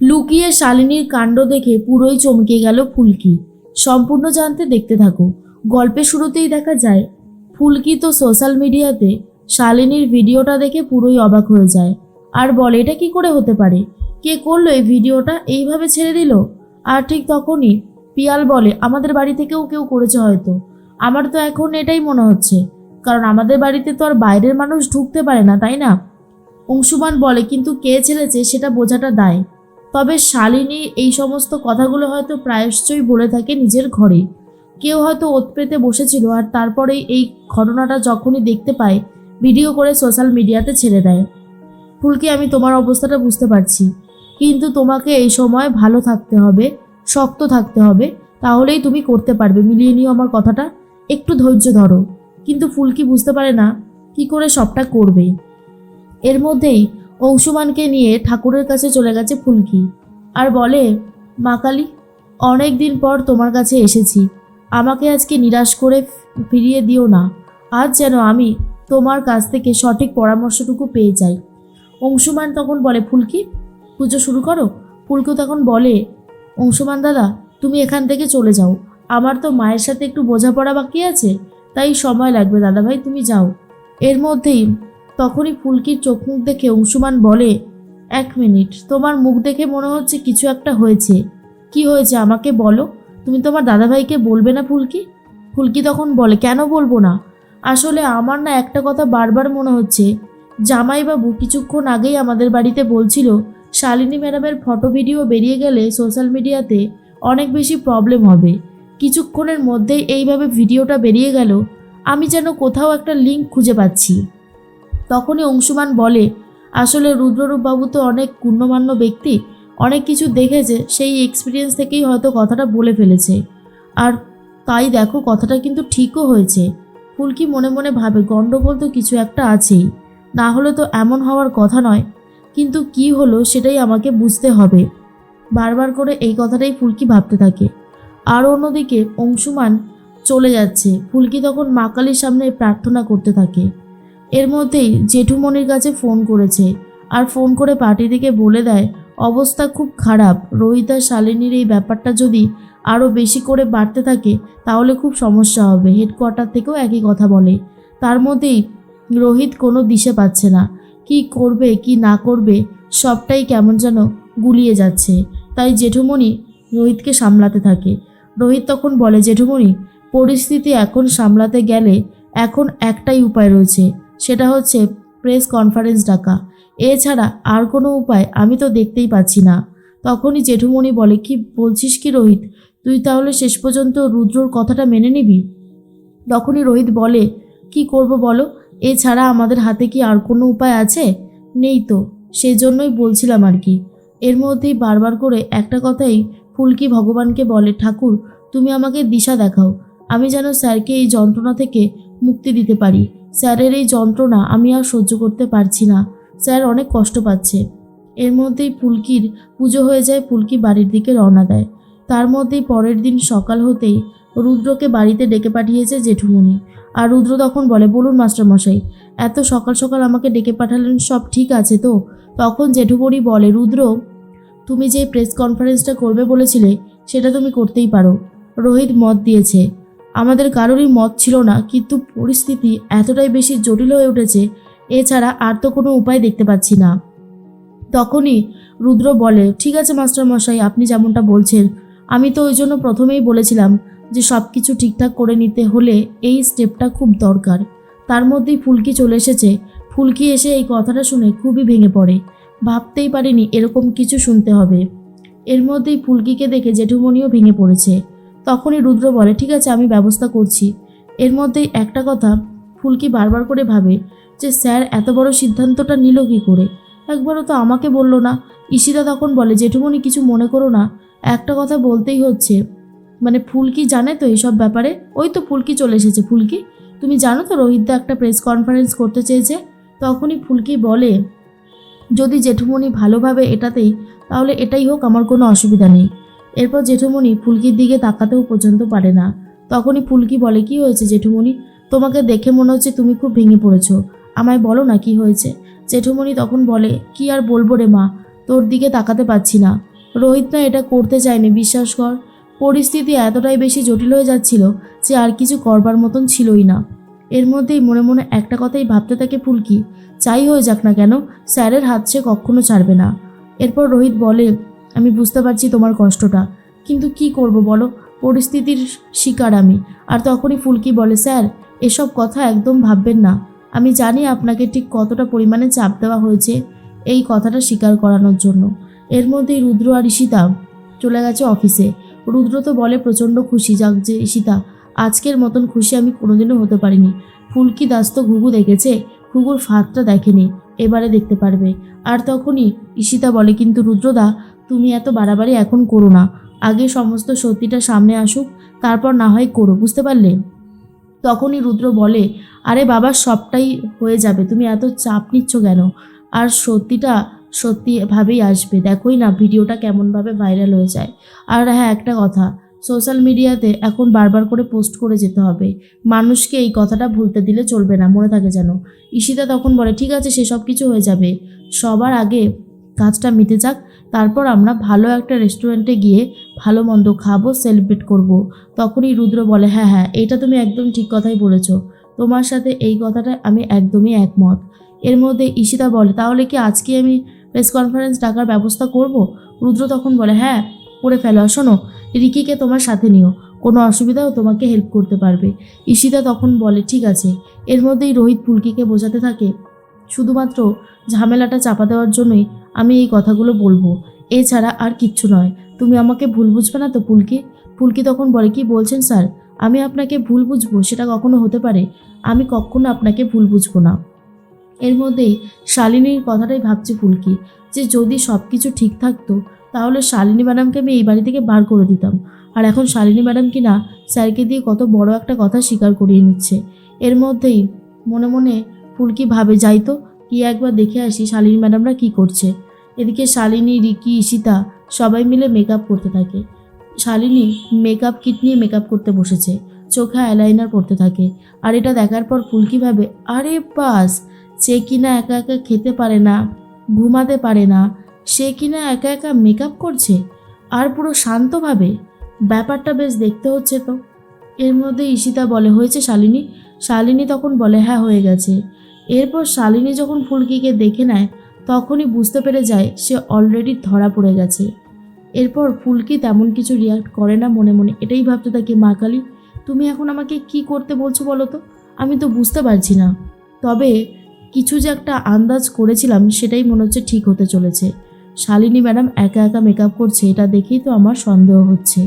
লুকিয়ে শালিনীর কাণ্ড দেখে পুরোই চমকে গেল ফুলকি। সম্পূর্ণ জানতে দেখতে থাকো। গল্পের শুরুতেই দেখা যায়, ফুলকি তো সোশ্যাল মিডিয়াতে শালিনীর ভিডিওটা দেখে পুরোই অবাক হয়ে যায়। আর বলে, এটা কি করে হতে পারে? কে করল এই ভিডিওটা? এইভাবে ছেড়ে দিল? আর ঠিক তখনই পিয়াল বলে, আমাদের বাড়ি থেকেও কেউ করেছে হয়তো। আমার তো এখন এটাই মনে হচ্ছে। কারণ আমাদের বাড়িতে তো আর বাইরের মানুষ ঢুকতে পারে না, তাই না? অংশুমান বলে, কিন্তু কে ছেড়েছে সেটা বোঝাটা দায়। তবে শালিনী এই সমস্ত কথাগুলো হয়তো প্রায়শ্চই বলে থাকে নিজের ঘরে। কেউ হয়তো ওত পেতে বসেছিল আর তারপরেই এই ঘটনাটা যখনই দেখতে পায়, ভিডিও করে সোশ্যাল মিডিয়াতে ছেড়ে দেয়। ফুলকি, আমি তোমার অবস্থাটা বুঝতে পারছি। কিন্তু তোমাকে এই সময় ভালো থাকতে হবে, শক্ত থাকতে হবে, তাহলেই তুমি করতে পারবে। মিলিয়ে নিও আমার কথাটা, একটু ধৈর্য ধরো। কিন্তু ফুলকি বুঝতে পারে না, কি করে সবটা করবে। এর মধ্যেই অংশুমানকে নিয়ে ঠাকুরের কাছে চলে গেছে ফুলকি আর বলে, মা কালী, অনেক দিন পর তোমার কাছে এসেছি। আমাকে আজকে নিরাশ করে ফিরিয়ে দিও না। আজ যেন আমি তোমার কাছ থেকে সঠিক পরামর্শটুকু পেয়ে যাই। অংশুমান তখন বলে, ফুলকি, পুজো শুরু করো? ফুলকি তখন বলে, অংশুমান দাদা, তুমি এখান থেকে চলে যাও। আমার তো মায়ের সাথে একটু বোঝাপড়া বাকি আছে, তাই সময় লাগবে। দাদা ভাই তুমি যাও। এর মধ্যেই তখনই ফুলকির চোখ মুখ দেখে অংশুমান বলে, এক মিনিট, তোমার মুখ দেখে মনে হচ্ছে কিছু একটা হয়েছে। কি হয়েছে আমাকে বলো? তুমি তোমার দাদাভাইকে বলবে না ফুলকি? ফুলকি তখন বলে, কেন বলব না? আসলে আমার না একটা কথা বারবার মনে হচ্ছে। জামাইবাবু কিছুক্ষণ আগেই আমাদের বাড়িতে বলছিল, শালিনী ম্যাডামের ফটো ভিডিও বেরিয়ে গেলে সোশ্যাল মিডিয়াতে অনেক বেশি প্রবলেম হবে। কিছুক্ষণের মধ্যেই এইভাবে ভিডিওটা বেরিয়ে গেল। আমি যেন কোথাও একটা লিঙ্ক খুঁজে পাচ্ছি। তখনই অংশুমান বলে, আসলে রুদ্ররূপবাবু তো অনেক গুণ্যমান্য ব্যক্তি। অনেক কিছু দেখেছে, সেই এক্সপিরিয়েন্স থেকেই হয়তো কথাটা বলে ফেলেছে। আর তাই দেখো, কথাটা কিন্তু ঠিকও হয়েছে। ফুলকি মনে মনে ভাবে, গণ্ডগোল তো কিছু একটা আছেই। না হলে তো এমন হওয়ার কথা নয়। কিন্তু কি হলো সেটাই আমাকে বুঝতে হবে। বারবার করে এই কথাটাই ফুলকি ভাবতে থাকে। আর অন্যদিকে অংশুমান চলে যাচ্ছে। ফুলকি তখন মা কালীর সামনে প্রার্থনা করতে থাকে। এর মধ্যেই জেঠুমনির কাছে ফোন করেছে আর ফোন করে পার্টি থেকে বলে দেয়, অবস্থা খুব খারাপ। রোহিত আর শালিনীর এই ব্যাপারটা যদি আরও বেশি করে বাড়তে থাকে, তাহলে খুব সমস্যা হবে। হেডকোয়ার্টার থেকেও একই কথা বলে। তার মধ্যেই রোহিত কোনো দিশে পাচ্ছে না। কি করবে, কি না করবে, সবটাই কেমন যেন গুলিয়ে যাচ্ছে। তাই জেঠুমণি রোহিতকে সামলাতে থাকে। রোহিত তখন বলে, জেঠুমণি, পরিস্থিতি এখন সামলাতে গেলে এখন একটাই উপায় রয়েছে। সেটা হচ্ছে প্রেস কনফারেন্স ডাকা। এছাড়া আর কোনো উপায় আমি তো দেখতেই পাচ্ছি না। তখনই জেঠুমণি বলে, কি বলছিস কি রোহিত? তুই তাহলে শেষ পর্যন্ত রুদ্রর কথাটা মেনে নিবি? তখনই রোহিত বলে, কি করব বলো? এছাড়া আমাদের হাতে কি আর কোনো উপায় আছে? নেই তো, সেজন্যই বলছিলাম আর কি। এর মধ্যেই বারবার করে একটা কথাই ফুলকি ভগবানকে বলে, ঠাকুর, তুমি আমাকে দিশা দেখাও। আমি যেন স্যারকে এই যন্ত্রণা থেকে মুক্তি দিতে পারি। স্যারের এই যন্ত্রণা আমি আর সহ্য করতে পারছি না। স্যার অনেক কষ্ট পাচ্ছে। এর মধ্যেই ফুলকির পুজো হয়ে যায় ফুলকি বাড়ির দিকে রওনা দেয়। তার মধ্যেই পরের দিন সকাল হতেই রুদ্রকে বাড়িতে ডেকে পাঠিয়েছে জেঠুমণি। আর রুদ্র তখন বলে, বলুন মাস্টারমশাই, এত সকাল সকাল আমাকে ডেকে পাঠালেন, সব ঠিক আছে তো? তখন জেঠুমণি বলে, রুদ্র, তুমি যে প্রেস কনফারেন্সটা করবে বলেছিলে, সেটা তুমি করতেই পারো। রোহিত মত দিয়েছে। আমাদের কারোরই মত ছিল না, কিন্তু পরিস্থিতি এতটাই বেশি জটিল হয়ে উঠেছে, এছাড়া আর তো কোনো উপায় দেখতে পাচ্ছি না। তখনই রুদ্র বলে, ঠিক আছে মাস্টারমশাই আপনি যেমনটা বলছেন, আমি তো ওই জন্য প্রথমেই বলেছিলাম যে সব কিছু ঠিকঠাক করে নিতে হলে এই স্টেপটা খুব দরকার। তার মধ্যেই ফুলকি চলে এসেছে। ফুলকি এসে এই কথাটা শুনে খুবই ভেঙে পড়ে। ভাবতেই পারিনি এরকম কিছু শুনতে হবে। এর মধ্যেই ফুলকিকে দেখে জেঠুমনিও ভেঙে পড়েছে। তখনই রুদ্র বলে, ঠিক আছে, আমি ব্যবস্থা করছি। এর মধ্যেই একটা কথা ফুলকি বারবার করে ভাবে যে, স্যার, এত বড় সিদ্ধান্তটা নিল কী করে? একবারও তো আমাকে বলল না। ঈশিতা তখন বলে জেঠুমনি কিছু মনে করো না। একটা কথা বলতেই হচ্ছে। মানে ফুলকি জানে তো এইসব ব্যাপারে? ওই তো ফুলকি চলে এসেছে, ফুলকি। তুমি জানো তো রোহিতদা একটা প্রেস কনফারেন্স করতে চেয়েছে। তখনই ফুলকি বলে, যদি জেঠুমনি ভালোভাবে এটাতেই, তাহলে এটাই হোক, আমার কোনো অসুবিধা নেই। এরপর জেঠুমণি ফুলকির দিকে তাকাতেও পর্যন্ত পারে না। তখনই ফুলকি বলে, কি হয়েছে জেঠুমনি তোমাকে দেখে মনে হচ্ছে তুমি খুব ভেঙে পড়েছো। আমায় বলো না কি হয়েছে? জেঠুমণি তখন বলে, কি আর বলব রে মা? তোর দিকে তাকাতে পারছি না। রোহিত না এটা করতে চায়নি, বিশ্বাস কর। পরিস্থিতি এতটাই বেশি জটিল হয়ে যাচ্ছিল যে আর কিছু করবার মতন ছিলই না। এর মধ্যেই মনে মনে একটা কথাই ভাবতে থাকে ফুলকি, যাই হয়ে যাক না কেন, স্যারের হাত সে কখনো ছাড়বে না। এরপর রোহিত বলে আমি বুঝতে পারছি তোমার কষ্টটা। কিন্তু কি করব বলো? পরিস্থিতির শিকার আমি। আর তখনই ফুলকি বলে, স্যার, এসব কথা একদম ভাববেন না। আমি জানি আপনাকে ঠিক কতটা পরিমাণে চাপ দেওয়া হয়েছে এই কথাটা স্বীকার করানোর জন্য। এর মধ্যেই রুদ্র আর ঈশিতা চলে গেছে অফিসে। রুদ্র তো বলে প্রচণ্ড খুশি, যাক যে ঈশিতা, আজকের মতন খুশি আমি কোনোদিনও হতে পারিনি। ফুলকি দাস তো ঘুঘু দেখেছে, ঘুঘুর ফাঁদটা দেখেনি, এবারে দেখতে পারবে। আর তখনই ঈশিতা বলে, কিন্তু রুদ্রদা তুমি এত বাড়াবাড়ি এখন করো না। আগে সমস্ত সত্যিটা সামনে আসুক, তারপর না হয় করো, বুঝতে পারলে? তখনই রুদ্র বলে, আরে বাবা, সবটাই হয়ে যাবে, তুমি এত চাপ নিচ্ছ কেন? আর সত্যিটা সত্যিভাবেই আসবে। দেখোই না ভিডিওটা কেমনভাবে ভাইরাল হয়ে যায়। আর হ্যাঁ একটা কথা সোশ্যাল মিডিয়াতে এখন বারবার করে পোস্ট করে যেতে হবে। মানুষকে এই কথাটা ভুলতে দিলে চলবে না, মনে থাকে যেন। ঈশিতা তখন বলে, ঠিক আছে, সেসব কিছু হয়ে যাবে। সবার আগে কাজটা মিটে যাক, তারপর আমরা ভালো একটা রেস্টুরেন্টে গিয়ে ভালো মন্দ খাব, সেলিব্রেট করব। তখনই রুদ্র বলে হ্যাঁ হ্যাঁ এটা তুমি একদম ঠিক কথাই বলেছ। তোমার সাথে এই কথাটা আমি একদমই একমত। এর মধ্যে ঈশিতা বলে, তাহলে কি আজকে আমি প্রেস কনফারেন্স ডাকার ব্যবস্থা করব? রুদ্র তখন বলে হ্যাঁ করে ফেলো। শোনো, রিকিকে তোমার সাথে নিও। কোনো অসুবিধাও তোমাকে হেল্প করতে পারবে। ঈশিতা তখন বলে, ঠিক আছে। এর মধ্যেই রোহিত ফুলকিকে বোঝাতে থাকে শুধুমাত্র ঝামেলাটা চাপা দেওয়ার জন্যই আমি এই কথাগুলো বলব। এছাড়া আর কিচ্ছু নয়। তুমি আমাকে ভুল বুঝবে না তো, পুলকি? ফুলকি তখন বলে, কি বলছেন স্যার? আমি আপনাকে ভুল বুঝব, সেটা কখনো হতে পারে। আমি কখনো আপনাকে ভুল বুঝব না। এর মধ্যেই শালিনীর কথাটাই ভাবছে ফুলকি যে যদি সব কিছু ঠিক থাকতো, তাহলে শালিনী ম্যাডামকে আমি এই বাড়ি থেকে বার করে দিতাম। আর এখন শালিনী ম্যাডাম কি না স্যারকে দিয়ে কত বড় একটা কথা স্বীকার করিয়ে নিচ্ছে। এর মধ্যেই মনে মনে ফুলকি ভাবে, যাই তো, কি একবার দেখে আসি শালিনী ম্যাডামরা কি করছে? এদিকে শালিনী, রিকি, ঈশিতা সবাই মিলে মেকআপ করতে থাকে। শালিনী মেকআপ কিট নিয়ে মেকআপ করতে বসেছে। চোখে আইলাইনার পরতে থাকে। আর এটা দেখার পর ফুলকি ভাবে, আরে বাস, সে কিনা একা একা খেতে পারে না, ঘুমাতে পারে না, সে কিনা একা একা মেকআপ করছে? আর পুরো শান্তভাবে ব্যাপারটা বেশ দেখতে হচ্ছে তো। এর মধ্যে ঈশিতা বলে, হয়েছে শালিনী? শালিনী তখন বলে হ্যাঁ হয়ে গেছে। এরপর শালিনী যখন ফুলকিকে দেখে নেয়, তখনই বুঝতে পেরে যায় সে অলরেডি ধরা পড়ে গেছে। এরপর ফুলকি তেমন কিছু রিয়াক্ট করে না মনে মনে, এটাই ভাবতে থাকে, মা কালী, তুমি এখন আমাকে কি করতে বলছো বলো তো? আমি তো বুঝতে পারছি না। তবে কিছু যে একটা আন্দাজ করেছিলাম, সেটাই মনে হচ্ছে ঠিক হতে চলেছে। শালিনী ম্যাডাম একা একা মেকআপ করছে, এটা দেখেই তো আমার সন্দেহ হচ্ছে।